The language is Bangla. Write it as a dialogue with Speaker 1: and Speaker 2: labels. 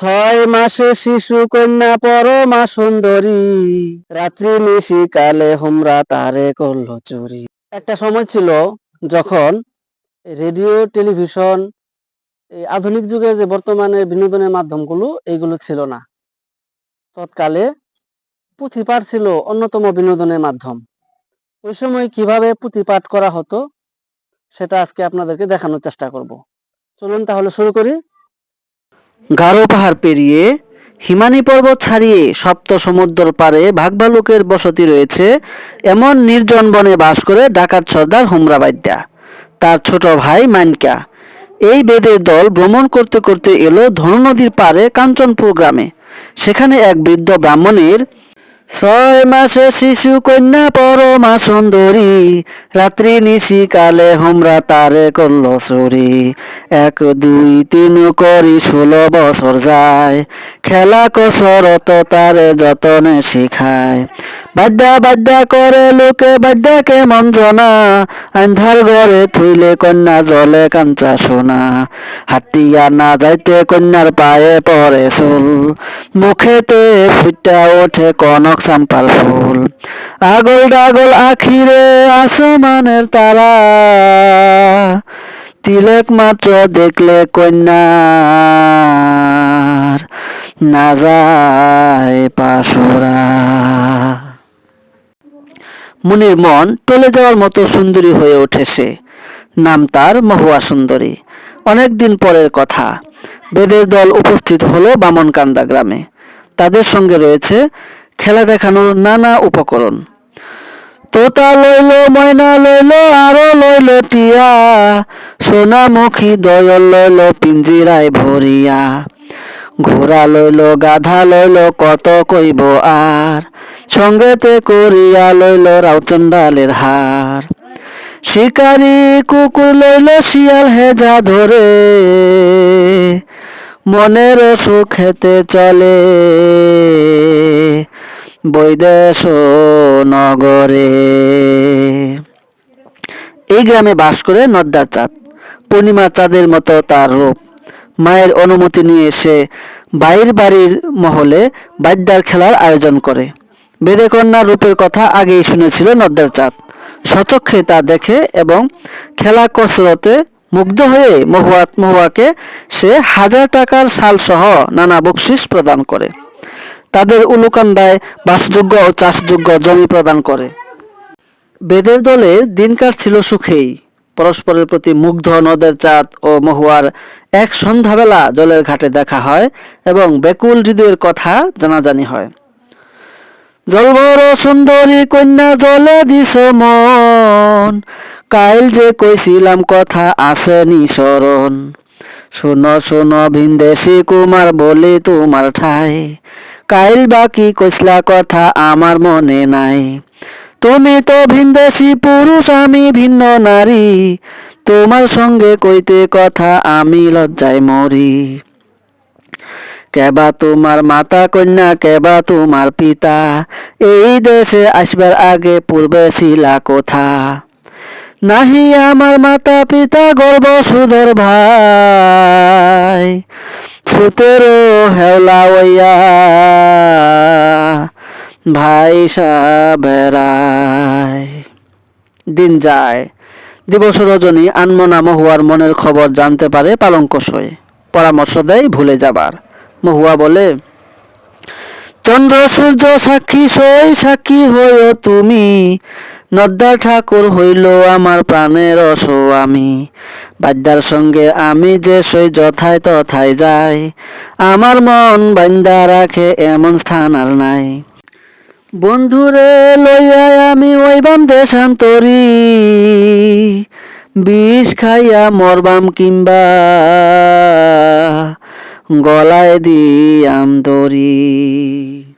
Speaker 1: ছয় মাসে শিশু কন্যা পরমা সুন্দরী। রাত্রি নিশি কালে হোমরা তারে করল চুরি। একটা সময় ছিল যখন রেডিও, টেলিভিশন, এই আধুনিক যুগে যে বর্তমানে বিনোদনের মাধ্যমগুলো, এইগুলো ছিল না। তৎকালে পুঁথিপাঠ ছিল অন্যতম বিনোদনের মাধ্যম। ওই সময় কীভাবে পুঁথিপাঠ করা হতো, সেটা আজকে আপনাদেরকে দেখানোর চেষ্টা করব। চলুন তাহলে শুরু করি। গারো পাহাড় পেরিয়ে হিমানি পর্বত ছাড়িয়ে সপ্ত সমুদ্র পারে ভাগভালুকের বসতি রয়েছে এমন নির্জন বনে বাস করে ডাকাত সর্দার হুমরাবাদ্যা তার ছোট ভাই মানকা। এই বেদের দল ভ্রমণ করতে করতে এলো ধনু নদীর পারে কাঞ্চনপুর গ্রামে। সেখানে এক বৃদ্ধ ব্রাহ্মণের ছয় মাসে শিশু কন্যা পরমা সুন্দরী। রাত্রি নিশি কালে হোমরা তারে করল চুরি। এক, দুই, তিন করি ষোলো বছর যায়। খেলা কসরত তারে যতনে শিখায়। বাদ্যা বাদ্যা করে লোকে বাদ্যাকে মঞ্জনা আন্ধার ঘরে থুইলে কন্যা জলে কাঞ্চা সোনা। হাটিয়া না যাইতে কন্যার পায়ে পড়ে চুল। মুখেতে ফুটা ওঠে কনক চাম্পার ফুল আগল ডাগল আখিরে আসমানের তারা। তিলক মাত্র দেখলে কন্যার না যায় পাশরা। মুনির মন টলে যাওয়ার মতো সুন্দরী হয়ে সে। নাম তার মহুয়া সুন্দরী। অনেক দিন পরের কথা। বেদের দল উপস্থিত হলো বামনকান্দা গ্রামে। তাদের সঙ্গে রয়েছে খেলা দেখানোর নানা উপকরণ। তোতা লইল, ময়না লইল, আরও লইল টিয়া। সোনামুখী দয়ল লইল পিঞ্জিরায় ভরিয়া। ঘোড়া লইল, গাধা লইল, কত কইব আর। সঙ্গেতে করিয়া লইল রাউচন্ডালের হার। শিকারি কুকুর লইল শিয়াল হেজা ধরে। মনের সুখেতে চলে। বৈদেশ নগরে। এই গ্রামে বাস করে নদ্দা চাঁদ। পূর্ণিমা চাঁদের মতো তার রূপ। মায়ের অনুমতি নিয়ে সে বাইর বাড়ির মহলে বাদ্যার খেলার আয়োজন করে। বেদে কন্যার রূপের কথা আগেই শুনেছিল নদ্দার চাঁদ। সচক্ষে তা দেখে এবং খেলা কসরতে মুগ্ধ হয়ে মহুয়া মহুয়াকে সে হাজার টাকার শাল সহ নানা বকশিস প্রদান করে। তাদের উলুকান্দায় বাসযোগ্য ও চাষযোগ্য জমি প্রদান করে। বেদের দলে দিনকার ছিল সুখেই। পরস্পরের প্রতি মুগ্ধ নদের চাঁদ ও মহুয়ার এক সন্ধ্যাবেলা জলের ঘাটে দেখা হয় এবং বেকুল হৃদয়ের কথা জানাজানি হয়। জলভর সুন্দরী কন্যা জলে দিস মন, কাইল যে কইছিলাম কথা আসেনি স্মরণ। শুনো শুনো, ভিনদেশি কুমার, বলি তোমার ঠাই। কাইল বাকি কইসলা কথা আমার মনে নাই। তুমি তো ভিনদেশি পুরুষ, আমি ভিন্ন নারী। তোমার সঙ্গে কইতে কথা আমি লজ্জায় মরি। কেবা তোমার মাতা কন্যা, কেবা তোমার পিতা। এই দেশে আসবার আগে পূর্বে ছিলা কোথা? নাহি আমার মাতা পিতা গর্ব সুধর ভাই। সুতের হেওলা ওয়া ভাই বেড়ায় দিন যায়, দিবস রজনী আনমনা মহুয়ার মনের খবর জানতে পারে পালঙ্ক সয়ে পরামর্শ দেয় ভুলে যাবার। মহুয়া বলে চন্দ্র, সূর্য, সাক্ষী সই সাক্ষী হইও তুমি। নদ্দা ঠাকুর হইল আমার প্রাণের আমি। বাদ্যার সঙ্গে আমি যে সই যথায় তথায় যাই, আমার মন বান্দা রাখে এমন স্থান আর নাই। বন্ধুরে লইয়া আমি ওইবাম দেশান্তরি বিষ খাইয়া মরবাম কিংবা গলায় দিয়াম দড়ি।